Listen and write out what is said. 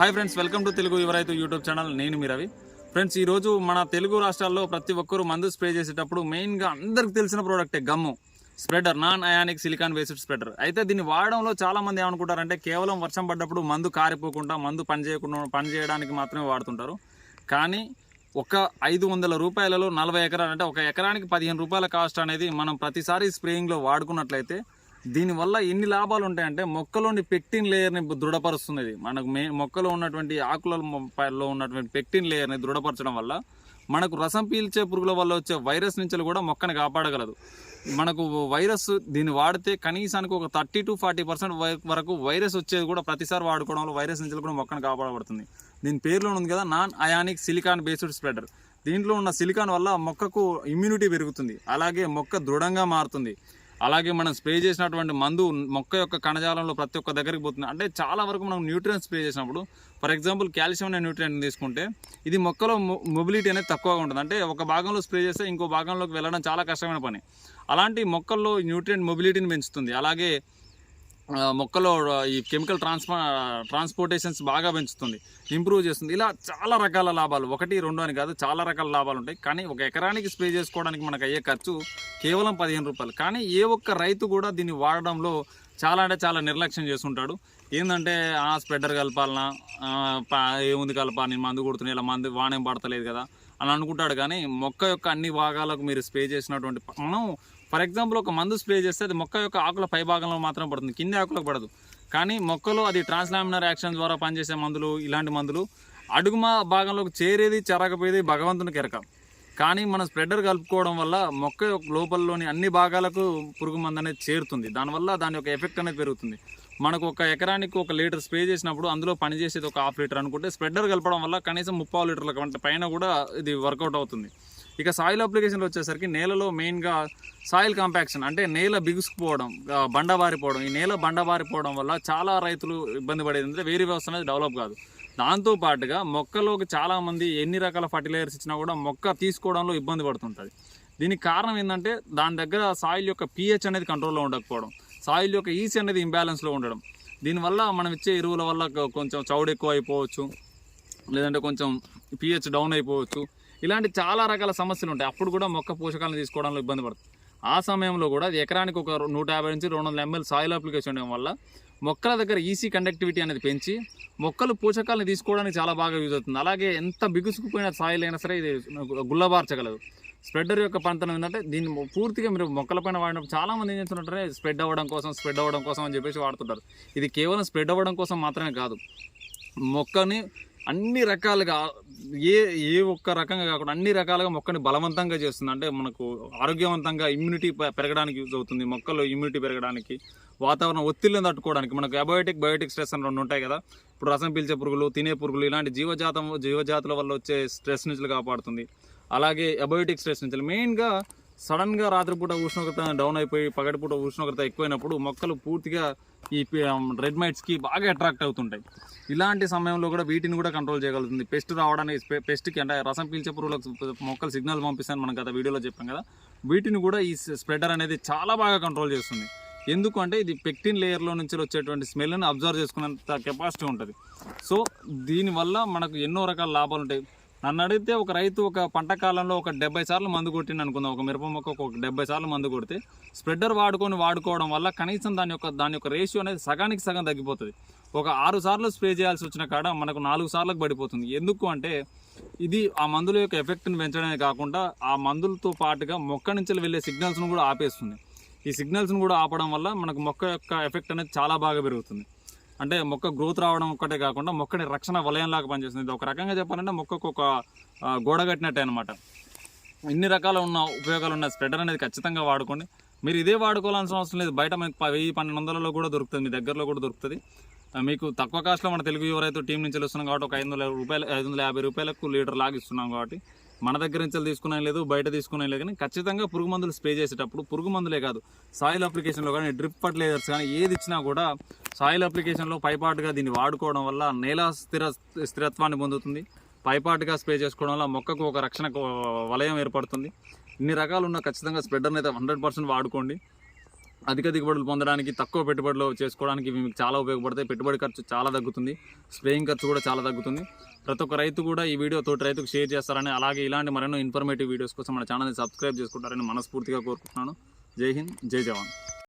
Hi friends welcome to Telugu Yuvaraithu YouTube channel. నేను మీ Ravi. Friends ఈరోజు మన తెలుగు రాష్ట్రాల్లో ప్రతి ఒక్కరు మందు స్ప్రే చేసేటప్పుడు మెయిన్గా అందరికి తెలిసిన ప్రోడక్టే gum. Spreader non ionic silicone based spreader అయితే దీన్ని వాడడంలో చాలా మంది ఏమనుకుంటారంటే కేవలం వర్షం పడ్డప్పుడు మందు కారిపోకుండా మందు పని చేయకుండా పని చేయడానికి మాత్రమే వాడుతుంటారు. కానీ ఒక ఐదు వందల రూపాయలలో నలభై ఎకరాలు అంటే ఒక ఎకరానికి పదిహేను రూపాయల కాస్ట్ అనేది మనం ప్రతిసారి స్ప్రేయింగ్లో వాడుకున్నట్లయితే దీనివల్ల ఎన్ని లాభాలు ఉంటాయంటే మొక్కలోని పెక్టిన్ లేయర్ని దృఢపరుస్తుంది ఇది. మనకు మే మొక్కలో ఉన్నటువంటి ఆకులలో ఉన్నటువంటి పెక్టిన్ లేయర్ని దృఢపరచడం వల్ల మనకు రసం పీల్చే పురుగుల వల్ల వచ్చే వైరస్ నుంచి కూడా మొక్కని కాపాడగలదు. మనకు వైరస్ దీన్ని వాడితే కనీసానికి ఒక థర్టీ టు ఫార్టీ పర్సెంట్ వరకు వైరస్ వచ్చేది కూడా ప్రతిసారి వాడుకోవడంలో వైరస్ నుంచి కూడా మొక్కను కాపాడబడుతుంది. దీని పేరులో ఉంది కదా non ionic silicone based spreader. దీంట్లో ఉన్న సిలికాన్ వల్ల మొక్కకు ఇమ్యూనిటీ పెరుగుతుంది. అలాగే మొక్క దృఢంగా మారుతుంది. అలాగే మనం స్ప్రే చేసినటువంటి మందు మొక్క యొక్క కణజాలంలో ప్రతి ఒక్క దగ్గరికి పోతుంది. అంటే చాలా వరకు మనం న్యూట్రియన్స్ స్ప్రే చేసినప్పుడు ఫర్ ఎగ్జాంపుల్ కాల్షియం అనే న్యూట్రియంట్ తీసుకుంటే ఇది మొక్కలో మొబిలిటీ అనేది తక్కువగా ఉంటుంది. అంటే ఒక భాగంలో స్ప్రే చేస్తే ఇంకో భాగంలోకి వెళ్ళడం చాలా కష్టమైన పని. అలాంటి మొక్కల్లో న్యూట్రియన్ మొబిలిటీని పెంచుతుంది. అలాగే మొక్కలో ఈ కెమికల్ ట్రాన్స్పా ట్రాన్స్పోర్టేషన్స్ బాగా పెంచుతుంది ఇంప్రూవ్ చేస్తుంది. ఇలా చాలా రకాల లాభాలు ఒకటి రెండు అని కాదు చాలా రకాల లాభాలు ఉంటాయి. కానీ ఒక ఎకరానికి స్ప్రే చేసుకోవడానికి మనకు అయ్యే ఖర్చు కేవలం పదిహేను రూపాయలు. కానీ ఏ ఒక్క రైతు కూడా దీన్ని వాడడంలో చాలా అంటే చాలా నిర్లక్ష్యం చేస్తుంటాడు. ఏంటంటే ఆ స్ప్రెడర్ కలపాలనా ఏముంది కలపాలని మందు కొడుతున్నాయి ఇలా మందు వానేం పడతలేదు కదా. అని అనుకుంటాడు కానీ మొక్క యొక్క అన్ని భాగాలకు మీరు స్ప్రే చేసినటువంటి మనం ఫర్ ఎగ్జాంపుల్ ఒక మందు స్ప్రే చేస్తే అది మొక్క యొక్క ఆకుల పై భాగంలో మాత్రం పడుతుంది కింది ఆకులకు పడదు. కానీ మొక్కలో అది ట్రాన్స్లామినర్ యాక్షన్ ద్వారా పనిచేసే మందులు ఇలాంటి మందులు అడుగుమ భాగంలోకి చేరేది చెరకపోయేది భగవంతునికి ఎరక కానీ మనం స్ప్రెడర్ కలుపుకోవడం వల్ల మొక్క లోపల్లోని లోపలలోని అన్ని భాగాలకు పురుగు మందు అనేది చేరుతుంది. దానివల్ల దాని యొక్క ఎఫెక్ట్ అనేది పెరుగుతుంది. మనకు ఒక ఎకరానికి ఒక లీటర్ స్ప్రే చేసినప్పుడు అందులో పనిచేసేది ఒక హాఫ్ లీటర్ అనుకుంటే స్ప్రెడర్ కలపడం వల్ల కనీసం ముప్పావు లీటర్ల కంటే పైన కూడా ఇది వర్కౌట్ అవుతుంది. ఇక సాయిల్ అప్లికేషన్లు వచ్చేసరికి నేలలో మెయిన్గా సాయిల్ కాంపాక్షన్ అంటే నేల బిగుసుకుపోవడం బండబారిపోవడం. ఈ నేల బండబారిపోవడం వల్ల చాలా రైతులు ఇబ్బంది పడేది అంటే వేరే వ్యవస్థ అనేది డెవలప్ కాదు. దాంతో పాటుగా మొక్కలోకి చాలామంది ఎన్ని రకాల ఫర్టిలైజర్స్ ఇచ్చినా కూడా మొక్క తీసుకోవడంలో ఇబ్బంది పడుతుంటుంది. దీనికి కారణం ఏంటంటే దాని దగ్గర సాయిల్ యొక్క పిహెచ్ అనేది కంట్రోల్లో ఉండకపోవడం సాయిల్ యొక్క ఈసీ అనేది ఇంబ్యాలెన్స్లో ఉండడం. దీనివల్ల మనం ఇచ్చే ఎరువుల వల్ల కొంచెం చౌడు ఎక్కువ అయిపోవచ్చు లేదంటే కొంచెం పిహెచ్ డౌన్ అయిపోవచ్చు. ఇలాంటి చాలా రకాల సమస్యలు ఉంటాయి. అప్పుడు కూడా మొక్క పోషకాలను తీసుకోవడంలో ఇబ్బంది పడుతుంది. ఆ సమయంలో కూడా అది ఎకరానికి ఒక నూట యాభై నుంచి రెండు వందల ఎంఎల్ సాయిల్ అప్లికేషన్ ఉండడం వల్ల మొక్కల దగ్గర ఈసీ కండక్టివిటీ అనేది పెంచి మొక్కలు పోషకాలను తీసుకోవడానికి చాలా బాగా యూజ్ అవుతుంది. అలాగే ఎంత బిగుసుకుపోయిన సాయిల్ అయినా సరే ఇది గుల్లబార్చగలదు. స్ప్రెడర్ యొక్క పంతనం ఏంటంటే దీన్ని పూర్తిగా మీరు మొక్కలపైన వాడినప్పుడు చాలా మంది ఏం చేస్తుంటారంటే స్ప్రెడ్ అవ్వడం కోసం స్ప్రెడ్ అవ్వడం కోసం అని చెప్పేసి వాడుతుంటారు. ఇది కేవలం స్ప్రెడ్ అవ్వడం కోసం మాత్రమే కాదు. మొక్కని అన్ని రకాలుగా ఏ ఏ ఒక్క రకంగా కాకుండా అన్ని రకాలుగా మొక్కని బలవంతంగా చేస్తుంది. అంటే మనకు ఆరోగ్యవంతంగా ఇమ్యూనిటీ పెరగడానికి యూజ్ అవుతుంది. మొక్కలో ఇమ్యూనిటీ పెరగడానికి వాతావరణ ఒత్తిళ్ళని తట్టుకోవడానికి. మనకు అబయోటిక్ బయోటిక్ స్ట్రెస్ అని రెండు ఉంటాయి కదా. ఇప్పుడు రసం పీల్చే పురుగులు తినే పురుగులు ఇలాంటి జీవజాతం జీవజాతుల వల్ల వచ్చే స్ట్రెస్ నుంచి కాపాడుతుంది. అలాగే అబయోటిక్ స్ట్రెస్ నుంచి. మెయిన్గా సడన్గా రాత్రిపూట ఉష్ణోగ్రత డౌన్ అయిపోయి పగటిపూట ఉష్ణోగ్రత ఎక్కువైనప్పుడు మొక్కలు పూర్తిగా ఈ రెడ్ మైట్స్కి um, బాగా అట్రాక్ట్ అవుతుంటాయి. ఇలాంటి సమయంలో కూడా వీటిని కూడా కంట్రోల్ చేయగలుగుతుంది. పెస్ట్ రావడానికి పెస్ట్కి అంటే రసం పీల్చే పురుగులకు మొక్కలు సిగ్నల్ పంపిస్తాను మనం గత వీడియోలో చెప్పాం కదా. వీటిని కూడా ఈ స్ప్రెడర్ అనేది చాలా బాగా కంట్రోల్ చేస్తుంది. ఎందుకంటే ఇది పెక్టిన్ లేయర్లో నుంచి వచ్చేటువంటి స్మెల్ని అబ్జర్వ్ చేసుకునేంత కెపాసిటీ ఉంటుంది. సో దీనివల్ల మనకు ఎన్నో రకాల లాభాలు ఉంటాయి. నన్ను అడిగితే ఒక రైతు ఒక పంట కాలంలో ఒక డెబ్బై సార్లు మందు కొట్టింది అనుకుందాం. ఒక మిరప మొక్క ఒక డెబ్బై సార్లు మందు కొడితే స్ప్రెడర్ వాడుకొని వాడుకోవడం వల్ల కనీసం దాని యొక్క దాని యొక్క రేషియో అనేది సగానికి సగం తగ్గిపోతుంది. ఒక ఆరు సార్లు స్ప్రే చేయాల్సి వచ్చిన కాడ మనకు నాలుగు సార్లకు పడిపోతుంది. ఎందుకు అంటే ఇది ఆ మందుల యొక్క ఎఫెక్ట్ని పెంచడమే కాకుండా ఆ మందులతో పాటుగా మొక్క నుంచి వెళ్ళే సిగ్నల్స్ను కూడా ఆపేస్తుంది. ఈ సిగ్నల్స్ను కూడా ఆపడం వల్ల మనకు మొక్క యొక్క ఎఫెక్ట్ అనేది చాలా బాగా పెరుగుతుంది. అంటే మొక్క గ్రోత్ రావడం ఒక్కటే కాకుండా మొక్కని రక్షణ వలయంలాగా పనిచేస్తుంది. ఇది ఒక రకంగా చెప్పాలంటే మొక్కకు ఒక గోడ కట్టినట్టే అనమాట ఇన్ని రకాల ఉన్న ఉపయోగాలు ఉన్న స్ప్రెడర్ అనేది ఖచ్చితంగా వాడుకోండి. మీరు ఇదే వాడుకోవాల్సిన అవసరం లేదు. బయట మనకి ప- వెయ్యి పన్నెండు వందలలో కూడా దొరుకుతుంది. మీ దగ్గరలో కూడా దొరుకుతుంది. మీకు తక్కువ కాస్ట్లో మన తెలుగు ఎవరైతే టీం నుంచి వస్తున్నాం కాబట్టి ఒక ఐదు వందల రూపాయలు ఐదు వందల యాభై రూపాయలకు లీటర్ లాగిస్తున్నాం కాబట్టి మన దగ్గర నుంచి తీసుకునే లేదు బయట తీసుకునే లేదు. కానీ ఖచ్చితంగా పురుగు మందులు స్ప్రే చేసేటప్పుడు పురుగు మందులే కాదు సాయిల్ అప్లికేషన్లో కానీ డ్రిప్ ఫర్టిలైజర్స్ కానీ ఏది ఇచ్చినా కూడా సాయిల్ అప్లికేషన్లో పైపాటుగా దీన్ని వాడుకోవడం వల్ల నేల స్థిర స్థిరత్వాన్ని పొందుతుంది. పైపాటుగా స్ప్రే చేసుకోవడం వల్ల మొక్కకు ఒక రక్షణ వలయం ఏర్పడుతుంది. ఇన్ని రకాలు ఉన్న ఖచ్చితంగా స్ప్రెడర్ని అయితే హండ్రెడ్ పర్సెంట్ వాడుకోండి. అధిక దిగుబడులు పొందడానికి తక్కువ పెట్టుబడులు చేసుకోవడానికి మీకు చాలా ఉపయోగపడతాయి. పెట్టుబడి ఖర్చు చాలా తగ్గుతుంది. స్ప్రేయింగ్ ఖర్చు కూడా చాలా తగ్గుతుంది. ప్రతి ఒక్క రైతు కూడా ఈ వీడియో తోటి రైతుకు షేర్ చేస్తారని అలాగే ఇలాంటి మరెన్నో ఇన్ఫర్మేటివ్ వీడియోస్ కోసం మన ఛానల్ని సబ్స్క్రైబ్ చేసుకుంటారని మనస్ఫూర్తిగా కోరుకుంటున్నాను. జై హింద్ జై జవాన్.